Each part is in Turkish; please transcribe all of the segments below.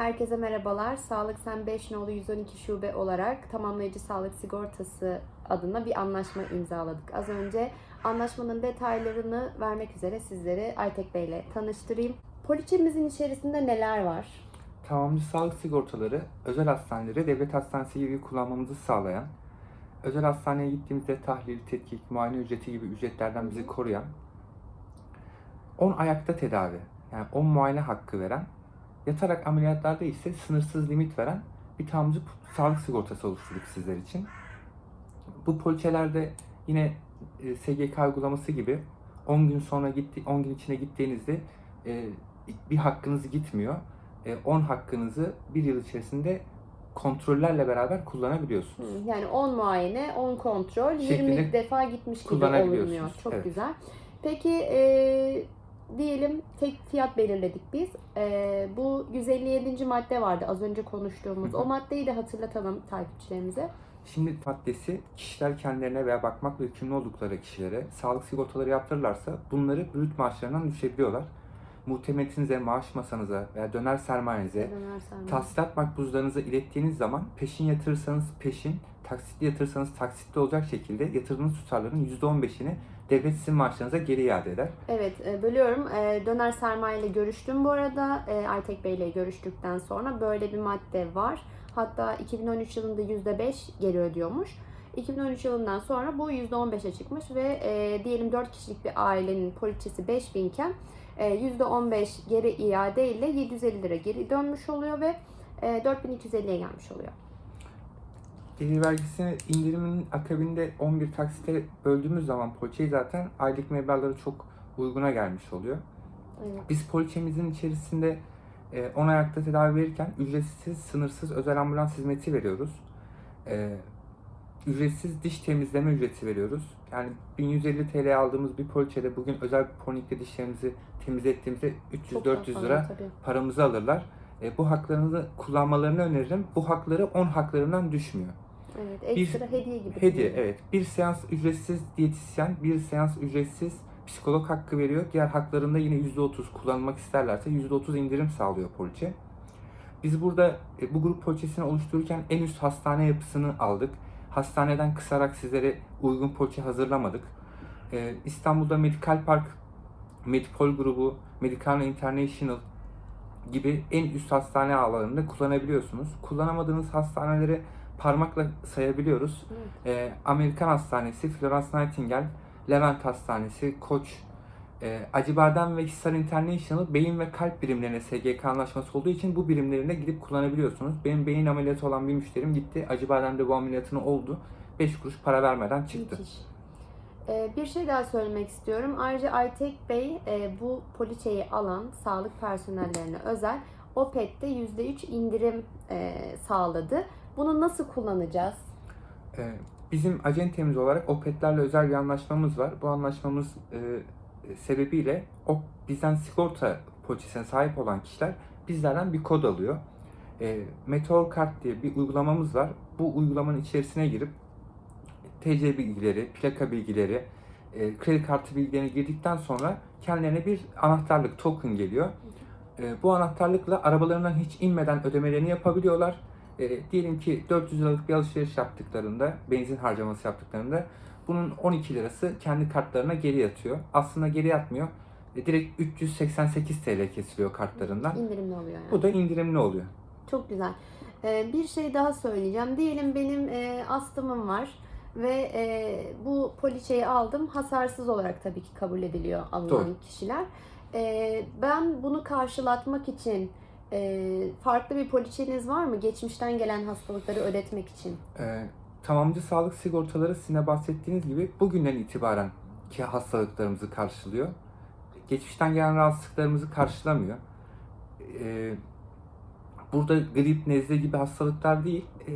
Herkese merhabalar. Sağlık Sen 5 nolu 112 şube olarak tamamlayıcı sağlık sigortası adına bir anlaşma imzaladık. Az önce anlaşmanın detaylarını vermek üzere sizleri Aytek Bey ile tanıştırayım. Poliçemizin içerisinde neler var? Tamamcı sağlık sigortaları özel hastaneleri devlet hastanesi gibi kullanmamızı sağlayan, özel hastaneye gittiğimizde tahlil, tetkik, muayene ücreti gibi ücretlerden bizi koruyan, 10 ayakta tedavi, yani 10 muayene hakkı veren, yatarak ameliyatlarda ise sınırsız limit veren bir tamamcı sağlık sigortası oluşturduk sizler için. Bu poliçelerde yine e, SGK uygulaması gibi 10 gün sonra gitti 10 gün içine gittiğinizde e, bir hakkınız gitmiyor. E, 10 hakkınızı bir yıl içerisinde kontrollerle beraber kullanabiliyorsunuz. Yani 10 muayene, 10 kontrol, 20 Şeklinde defa gitmiş gibi olunuyor. Çok Evet. güzel. Peki e, diyelim tek fiyat belirledik biz. E, bu 157. madde vardı az önce konuştuğumuz. Hı hı. O maddeyi de hatırlatalım takipçilerimize. Şimdi maddesi kişiler kendilerine veya bakmakla yükümlü oldukları kişilere sağlık sigortaları yaptırırlarsa bunları brüt maaşlarından düşebiliyorlar. Muhtemetinize, maaş masanıza veya döner sermayenize Dönersen de. tahsilat makbuzlarınızı ilettiğiniz zaman peşin yatırırsanız peşin, taksitli yatırırsanız taksitli olacak şekilde yatırdığınız tutarların %15'ini devlet sizin maaşlarınıza geri iade eder. Evet e, bölüyorum. E, Döner Sermaye ile görüştüm bu arada. E, Aytek Bey ile görüştükten sonra böyle bir madde var. Hatta 2013 yılında %5 geri ödüyormuş. 2013 yılından sonra bu %15'e çıkmış ve e, diyelim 4 kişilik bir ailenin poliçesi 5000 iken e, %15 geri iade ile 750 lira geri dönmüş oluyor ve e, 4250'ye gelmiş oluyor. Gelir vergisini indiriminin akabinde 11 taksite böldüğümüz zaman poliçeyi zaten aylık meblağları çok uyguna gelmiş oluyor. Evet. Biz poliçemizin içerisinde e, 10 ayakta tedavi verirken ücretsiz, sınırsız özel ambulans hizmeti veriyoruz. E, ücretsiz diş temizleme ücreti veriyoruz. Yani 1150 TL aldığımız bir poliçede bugün özel bir polikte dişlerimizi temizlettiğimizde Çok daha 300-400 fazla lira tabii. paramızı alırlar. E, bu haklarını kullanmalarını öneririm. Bu hakları 10 haklarından düşmüyor. Evet, ekstra hediye gibi. Hediye evet. Bir seans ücretsiz diyetisyen, bir seans ücretsiz psikolog hakkı veriyor. Diğer haklarında yine %30 kullanmak isterlerse %30 indirim sağlıyor poliçe. Biz burada e, bu grup poliçesini oluştururken en üst hastane yapısını aldık. Hastaneden kısarak sizlere uygun poliçe hazırlamadık. E, İstanbul'da Medical Park, Medipol grubu, Medical International gibi en üst hastane ağlarında kullanabiliyorsunuz. Kullanamadığınız hastaneleri parmakla sayabiliyoruz. Evet. Ee, Amerikan Hastanesi, Florence Nightingale, Levent Hastanesi, Koç, e, Acıbadem ve Hisar International beyin ve kalp birimlerine SGK anlaşması olduğu için bu birimlerine gidip kullanabiliyorsunuz. Benim beyin ameliyatı olan bir müşterim gitti. Acıbadem'de bu ameliyatını oldu. 5 kuruş para vermeden çıktı. Müthiş. Ee, bir şey daha söylemek istiyorum. Ayrıca Aytek Bey e, bu poliçeyi alan sağlık personellerine özel OPET'te %3 indirim e, sağladı. Bunu nasıl kullanacağız? Ee, Bizim acentemiz olarak Opet'lerle özel bir anlaşmamız var. Bu anlaşmamız e, sebebiyle o bizden sigorta poliçesine sahip olan kişiler bizlerden bir kod alıyor. E, Meteor Kart diye bir uygulamamız var. Bu uygulamanın içerisine girip TC bilgileri, plaka bilgileri, e, kredi kartı bilgilerini girdikten sonra kendilerine bir anahtarlık token geliyor. E, bu anahtarlıkla arabalarından hiç inmeden ödemelerini yapabiliyorlar. E, diyelim ki 400 liralık bir alışveriş yaptıklarında, benzin harcaması yaptıklarında bunun 12 lirası kendi kartlarına geri yatıyor. Aslında geri yatmıyor. E, direkt 388 TL kesiliyor kartlarından. İndirimli oluyor yani. Bu da indirimli oluyor. Çok güzel. Ee, bir şey daha söyleyeceğim. Diyelim benim e, astımım var ve e, bu poliçeyi aldım. Hasarsız olarak tabii ki kabul ediliyor alınan Doğru. kişiler. E, ben bunu karşılatmak için e, farklı bir poliçeniz var mı? Geçmişten gelen hastalıkları ödetmek için. E, tamamcı sağlık sigortaları sizin bahsettiğiniz gibi bugünden itibaren ki hastalıklarımızı karşılıyor. Geçmişten gelen rahatsızlıklarımızı karşılamıyor. E, burada grip, nezle gibi hastalıklar değil, e,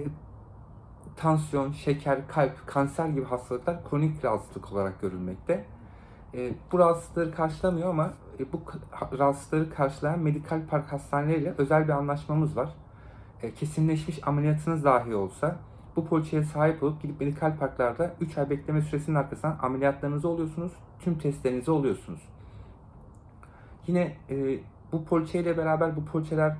tansiyon, şeker, kalp, kanser gibi hastalıklar kronik rahatsızlık olarak görülmekte. E, bu rahatsızlıkları karşılamıyor ama bu k- rahatsızlıkları karşılayan medikal park hastaneleriyle özel bir anlaşmamız var. E, kesinleşmiş ameliyatınız dahi olsa bu poliçeye sahip olup gidip medikal parklarda 3 ay bekleme süresinin arkasından ameliyatlarınızı oluyorsunuz, tüm testlerinizi oluyorsunuz. Yine e, bu poliçeyle beraber bu poliçeler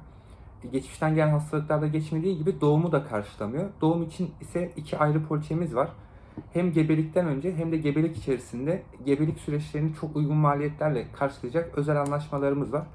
geçmişten gelen hastalıklarda geçmediği gibi doğumu da karşılamıyor. Doğum için ise iki ayrı poliçemiz var. Hem gebelikten önce hem de gebelik içerisinde gebelik süreçlerini çok uygun maliyetlerle karşılayacak özel anlaşmalarımız var.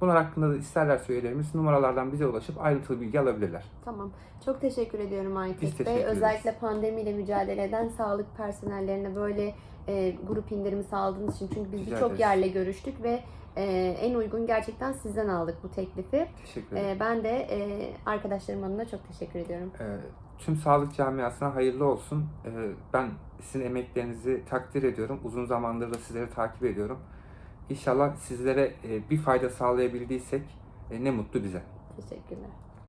Bunlar hakkında da isterlerse üyelerimiz numaralardan bize ulaşıp ayrıntılı bilgi alabilirler. Tamam. Çok teşekkür ediyorum Aytek Bey. Özellikle pandemiyle mücadele eden sağlık personellerine böyle e, grup indirimi sağladığınız için. Çünkü biz birçok yerle görüştük ve e, en uygun gerçekten sizden aldık bu teklifi. Teşekkür ederim. E, ben de e, arkadaşlarım adına çok teşekkür ediyorum. Ee, tüm sağlık camiasına hayırlı olsun. Ee, ben sizin emeklerinizi takdir ediyorum. Uzun zamandır da sizleri takip ediyorum. İnşallah sizlere e, bir fayda sağlayabildiysek e, ne mutlu bize. Teşekkürler.